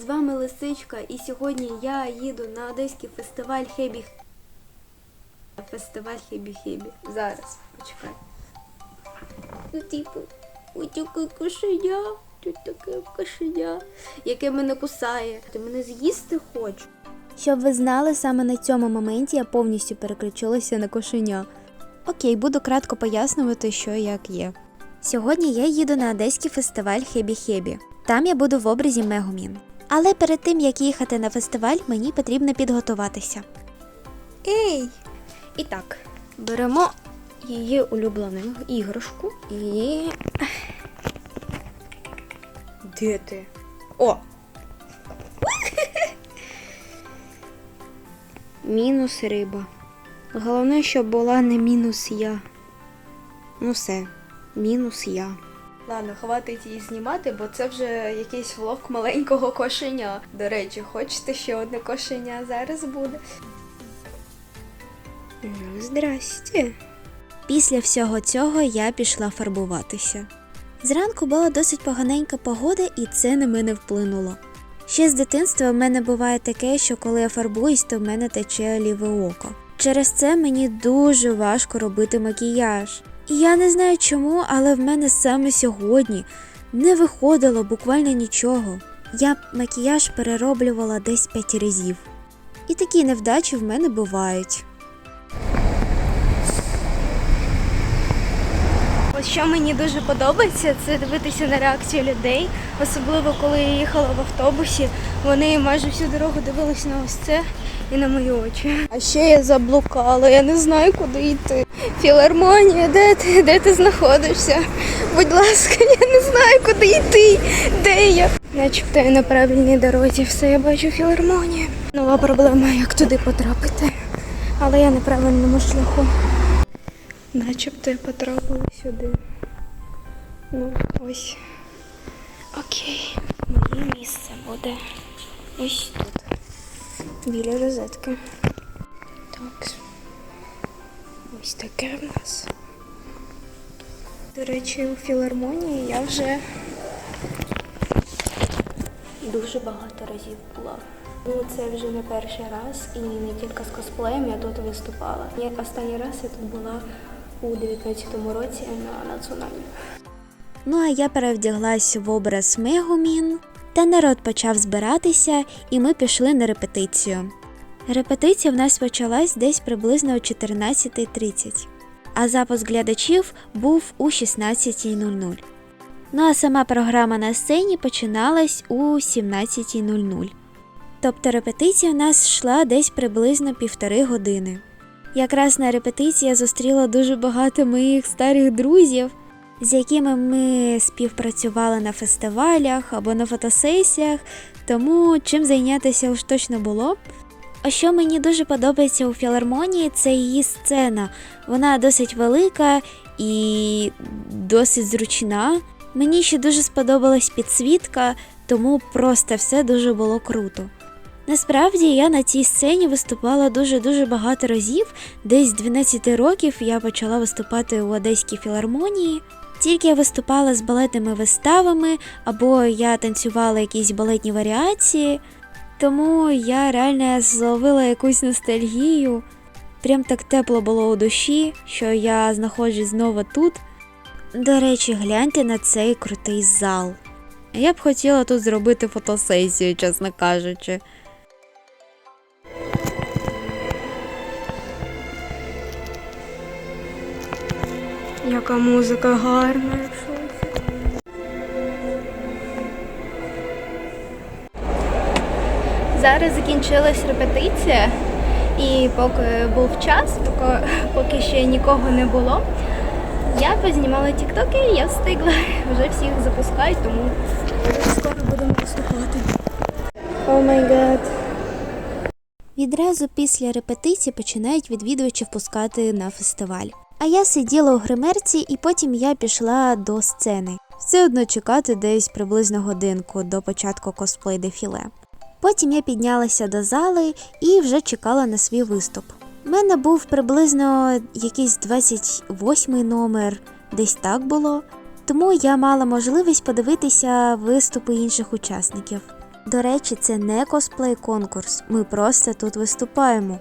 З вами Лисичка, і сьогодні я їду на одеський фестиваль Хебі. Фестиваль Хебі Хебі. Зараз, почекай. Ну, типу, ой, таке кошеня, тут таке кошеня, яке мене кусає. Ти мене з'їсти хочеш? Щоб ви знали, саме на цьому моменті я повністю переключилася на кошеня. Окей, буду кратко пояснювати, що як є. Сьогодні я їду на одеський фестиваль Хебі Хебі. Там я буду в образі Мегумін. Але перед тим як їхати на фестиваль, мені потрібно підготуватися. Ей! І так, беремо її улюблену іграшку і. Де ти? О! Мінус риба. Головне, щоб була не мінус я. Ну все, мінус я. Ладно, хватить її знімати, бо це вже якийсь влог маленького кошеня. До речі, хочете ще одне кошеня зараз буде? Ну, здрасте. Після всього цього я пішла фарбуватися. Зранку була досить поганенька погода, і це на мене вплинуло. Ще з дитинства в мене буває таке, що коли я фарбуюсь, то в мене тече ліве око. Через це мені дуже важко робити макіяж. Я не знаю чому, але в мене саме сьогодні не виходило буквально нічого. Я макіяж перероблювала десь п'ять разів. І такі невдачі в мене бувають. Ось що мені дуже подобається, це дивитися на реакцію людей, особливо коли я їхала в автобусі. Вони майже всю дорогу дивились на ось це і на мої очі. А ще я заблукала, я не знаю, куди йти. Філармонія, де ти? Де ти знаходишся? Будь ласка, я не знаю, куди йти. Де я? Начебто я на правильній дорозі, все я бачу філармонія. Нова проблема, як туди потрапити. Але я на правильному шляху. Начебто я потрапила сюди. Ну, ось. Окей. Моє місце буде ось тут. Біля розетки. Так. Ось таке в нас. До речі, у філармонії я вже дуже багато разів була. Ну, це вже не перший раз і не тільки з косплеєм я тут виступала. Я останній раз я тут була у 19-му році на національній. Ну а я перевдяглась в образ Мегумін, та народ почав збиратися, і ми пішли на репетицію. Репетиція в нас почалась десь приблизно о 14.30, а запуск глядачів був у 16.00. Ну а сама програма на сцені починалась у 17.00. Тобто репетиція в нас йшла десь приблизно півтори години. Якраз на репетиції зустріла дуже багато моїх старих друзів, з якими ми співпрацювали на фестивалях або на фотосесіях, тому чим зайнятися уж точно було. А що мені дуже подобається у філармонії, це її сцена. Вона досить велика і досить зручна. Мені ще дуже сподобалась підсвітка, тому просто все дуже було круто. Насправді я на цій сцені виступала дуже-дуже багато разів. Десь з 12 років я почала виступати у Одеській філармонії. Тільки я виступала з балетними виставами, або я танцювала якісь балетні варіації, тому я реально зловила якусь ностальгію. Прям так тепло було у душі, що я знаходжусь знову тут. До речі, гляньте на цей крутий зал. Я б хотіла тут зробити фотосесію, чесно кажучи. Яка музика гарна. Зараз закінчилась репетиція, і поки був час, поки, поки ще нікого не було, я познімала тіктоки і я встигла. Вже всіх запускають, тому скоро будемо виступати. О май гад. Відразу після репетиції починають відвідувачів пускати на фестиваль. А я сиділа у гримерці, і потім я пішла до сцени. Все одно чекати десь приблизно годинку до початку косплей дефіле. Потім я піднялася до зали і вже чекала на свій виступ. У мене був приблизно якийсь 28 номер, десь так було. Тому я мала можливість подивитися виступи інших учасників. До речі, це не косплей конкурс, ми просто тут виступаємо.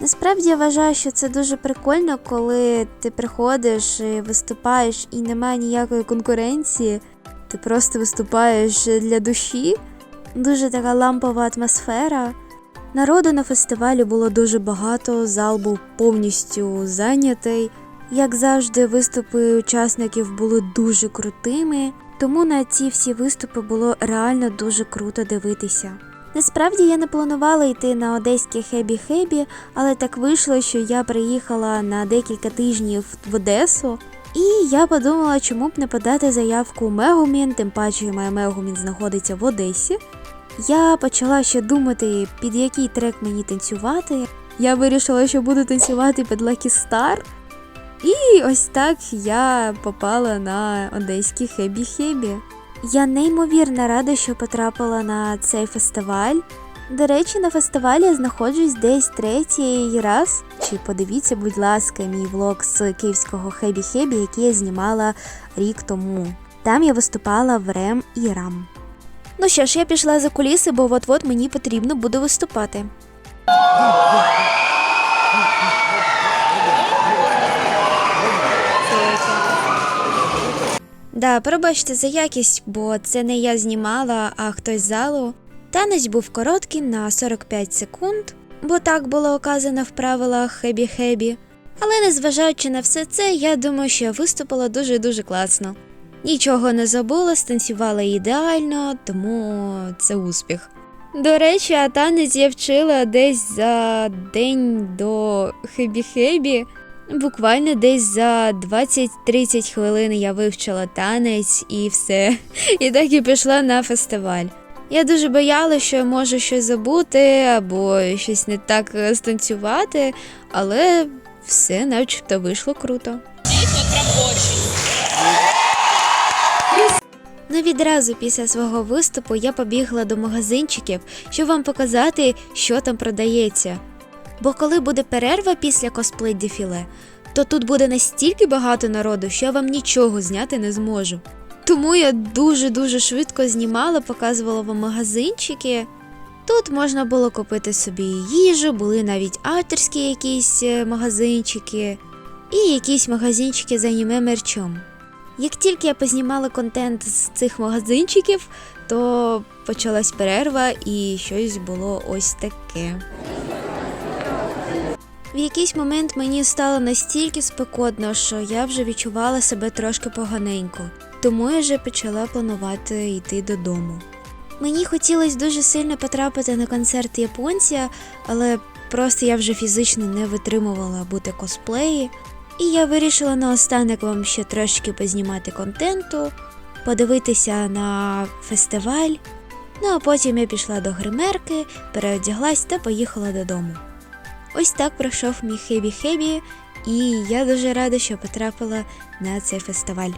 Насправді я вважаю, що це дуже прикольно, коли ти приходиш і виступаєш і немає ніякої конкуренції. Ти просто виступаєш для душі. Дуже така лампова атмосфера. Народу на фестивалі було дуже багато, зал був повністю зайнятий. Як завжди, виступи учасників були дуже крутими, тому на ці всі виступи було реально дуже круто дивитися. Насправді я не планувала йти на одеське хебі-хебі, але так вийшло, що я приїхала на декілька тижнів в Одесу, і я подумала, чому б не подати заявку Мегумін, тим паче моя Мегумін знаходиться в Одесі. Я почала ще думати, під який трек мені танцювати. Я вирішила, що буду танцювати під Lucky Star. І ось так я попала на одеський хебі-хебі. Я неймовірно рада, що потрапила на цей фестиваль. До речі, на фестивалі я знаходжусь десь третій раз. Чи подивіться, будь ласка, мій влог з київського хебі-хебі, який я знімала рік тому. Там я виступала в Рем і Рам. Ну що ж, я пішла за куліси, бо от-от мені потрібно буде виступати. Да, пробачте за якість, бо це не я знімала, а хтось з залу. Танець був короткий на 45 секунд, бо так було оказано в правилах хебі-хебі. Але незважаючи на все це, я думаю, що я виступила дуже-дуже класно. Нічого не забула, станцювала ідеально, тому це успіх. До речі, а танець я вчила десь за день до хебі-хебі. Буквально десь за 20-30 хвилин я вивчила танець і все. І так і пішла на фестиваль. Я дуже боялася, що я можу щось забути або щось не так е, станцювати, але все начебто вийшло круто. Ну відразу після свого виступу я побігла до магазинчиків, щоб вам показати, що там продається. Бо коли буде перерва після косплей дефіле, то тут буде настільки багато народу, що я вам нічого зняти не зможу. Тому я дуже-дуже швидко знімала, показувала вам магазинчики. Тут можна було купити собі їжу, були навіть авторські якісь е, магазинчики і якісь магазинчики з аніме мерчом. Як тільки я познімала контент з цих магазинчиків, то почалась перерва і щось було ось таке. В якийсь момент мені стало настільки спекотно, що я вже відчувала себе трошки поганенько, тому я вже почала планувати йти додому. Мені хотілося дуже сильно потрапити на концерт японця, але просто я вже фізично не витримувала бути косплеї. І я вирішила наостанок вам ще трошки познімати контенту, подивитися на фестиваль. Ну а потім я пішла до гримерки, переодяглась та поїхала додому. Ось так пройшов мій хебі-хебі, і я дуже рада, що потрапила на цей фестиваль.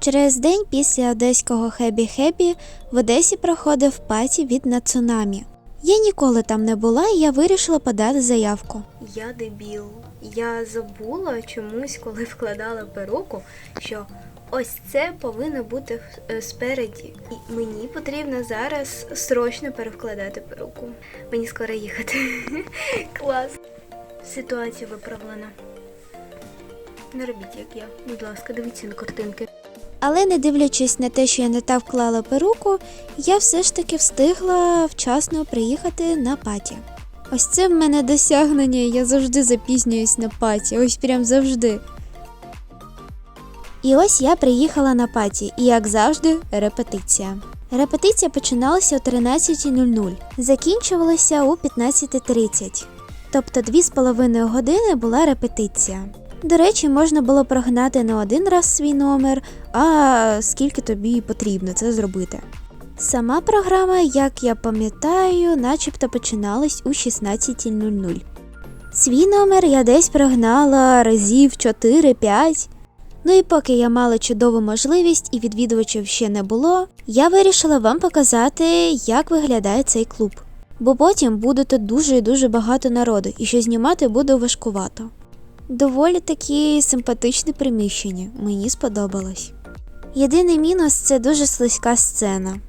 Через день після одеського хебі-хебі в Одесі проходив паті від Нацунамі. Я ніколи там не була, і я вирішила подати заявку. Я дебіл. Я забула чомусь, коли вкладала перуку, що ось це повинно бути е, спереді. І мені потрібно зараз срочно перевкладати перуку. Мені скоро їхати. Клас. Ситуація виправлена. Не робіть, як я. Будь ласка, дивіться на картинки. Але не дивлячись на те, що я не так вклала перуку, я все ж таки встигла вчасно приїхати на паті. Ось це в мене досягнення, я завжди запізнююсь на паті, ось прям завжди. І ось я приїхала на паті, і як завжди, репетиція. Репетиція починалася о 13.00, закінчувалася у 15.30. Тобто 2,5 години була репетиція. До речі, можна було прогнати не один раз свій номер, а скільки тобі потрібно це зробити. Сама програма, як я пам'ятаю, начебто починалась у 16.00. Свій номер я десь прогнала разів 4-5. Ну і поки я мала чудову можливість і відвідувачів ще не було, я вирішила вам показати, як виглядає цей клуб. бо потім буде тут дуже і дуже багато народу, і що знімати буде важкувато. Доволі такі симпатичне приміщення, мені сподобалось. Єдиний мінус це дуже слизька сцена.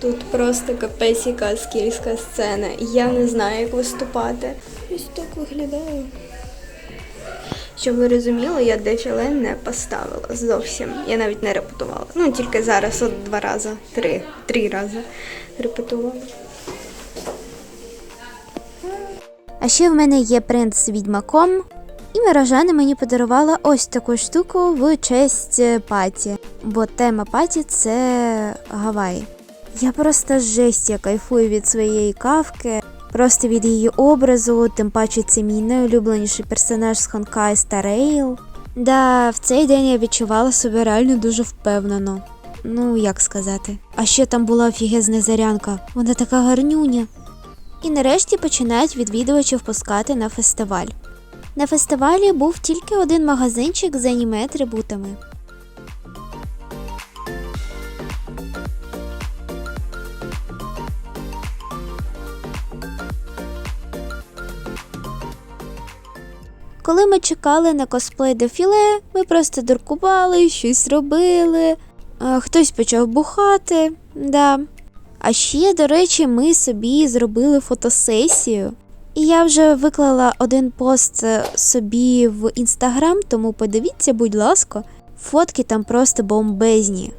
Тут просто капець яка скільська сцена. Я не знаю, як виступати. Ось так виглядаю. Щоб ви розуміли, я дефіле не поставила зовсім. Я навіть не репетувала. Ну, тільки зараз от два рази, три, три рази репетувала. А ще в мене є принт з відьмаком, і Миражана мені подарувала ось таку штуку в честь е, паті, бо тема паті це Гаваї. Я просто жесть, я кайфую від своєї кавки, просто від її образу, тим паче це мій найулюбленіший персонаж з Star Rail. Да, в цей день я відчувала себе реально дуже впевнено. Ну, як сказати. А ще там була офігезна зарянка, вона така гарнюня. І нарешті починають відвідувачів пускати на фестиваль. На фестивалі був тільки один магазинчик з аніме-атрибутами. Коли ми чекали на косплей дефіле, ми просто дуркували, щось робили. а, Хтось почав бухати, да. А ще, до речі, ми собі зробили фотосесію. Я вже виклала один пост е, собі в інстаграм, тому подивіться, будь ласка, фотки там просто бомбезні.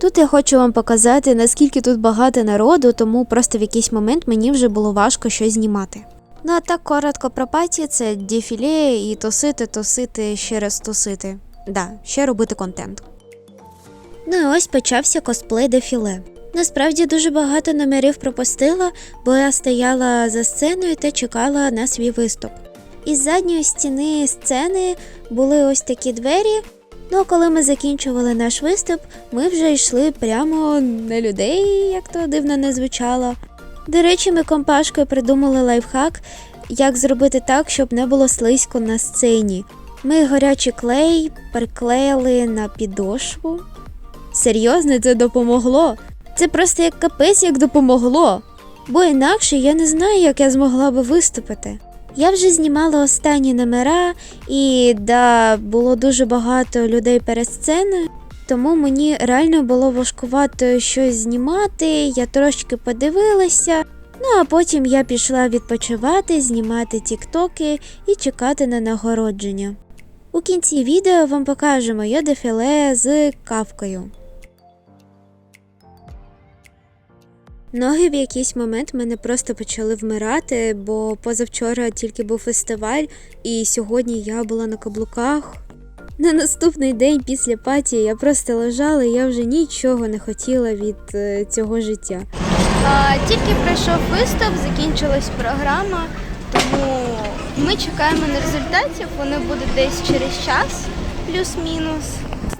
Тут я хочу вам показати, наскільки тут багато народу, тому просто в якийсь момент мені вже було важко щось знімати. Ну а так коротко про паті це дефіле і тусити, тусити, ще раз тусити. Да, ще робити контент. Ну і ось почався косплей дефіле. Насправді дуже багато номерів пропустила, бо я стояла за сценою та чекала на свій виступ. Із задньої стіни сцени були ось такі двері. Ну а коли ми закінчували наш виступ, ми вже йшли прямо на людей, як то дивно не звучало. До речі, ми компашкою придумали лайфхак, як зробити так, щоб не було слизько на сцені. Ми гарячий клей приклеїли на підошву. Серйозно, це допомогло. Це просто як капець як допомогло. Бо інакше я не знаю, як я змогла би виступити. Я вже знімала останні номера, і да, було дуже багато людей перед сценою, тому мені реально було важкувато щось знімати. Я трошки подивилася. Ну а потім я пішла відпочивати, знімати тіктоки і чекати на нагородження. У кінці відео вам покажу моє дефіле з кавкою. Ноги в якийсь момент мене просто почали вмирати, бо позавчора тільки був фестиваль, і сьогодні я була на каблуках. На наступний день після паті я просто лежала, і я вже нічого не хотіла від е, цього життя. А, тільки пройшов виступ, закінчилась програма, тому ми чекаємо на результатів. Вони будуть десь через час, плюс-мінус.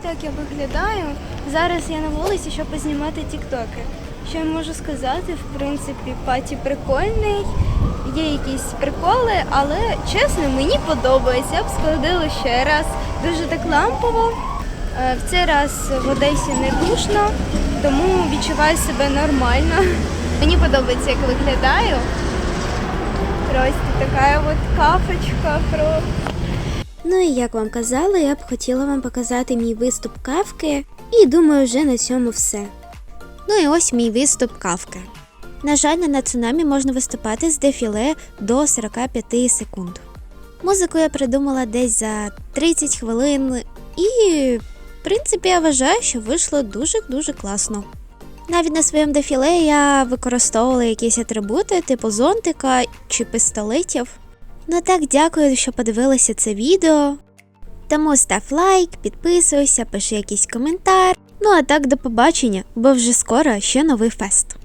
Так я виглядаю. Зараз я на вулиці, щоб познімати тіктоки. Що я можу сказати? В принципі, паті прикольний, є якісь приколи, але чесно, мені подобається. Я б складила ще раз. Дуже так лампово. Е, В цей раз в Одесі не душно, тому відчуваю себе нормально. Мені подобається, як виглядаю. Просто така от кафочка про. Ну і як вам казала, я б хотіла вам показати мій виступ кавки, і думаю, вже на цьому все. Ну і ось мій виступ кавки. На жаль, на нацунамі можна виступати з дефіле до 45 секунд. Музику я придумала десь за 30 хвилин, і, в принципі, я вважаю, що вийшло дуже-дуже класно. Навіть на своєму дефіле я використовувала якісь атрибути, типу зонтика чи пістолетів. Ну так, дякую, що подивилися це відео. Тому став лайк, підписуйся, пиши якийсь коментар. Ну а так, до побачення, бо вже скоро ще новий фест.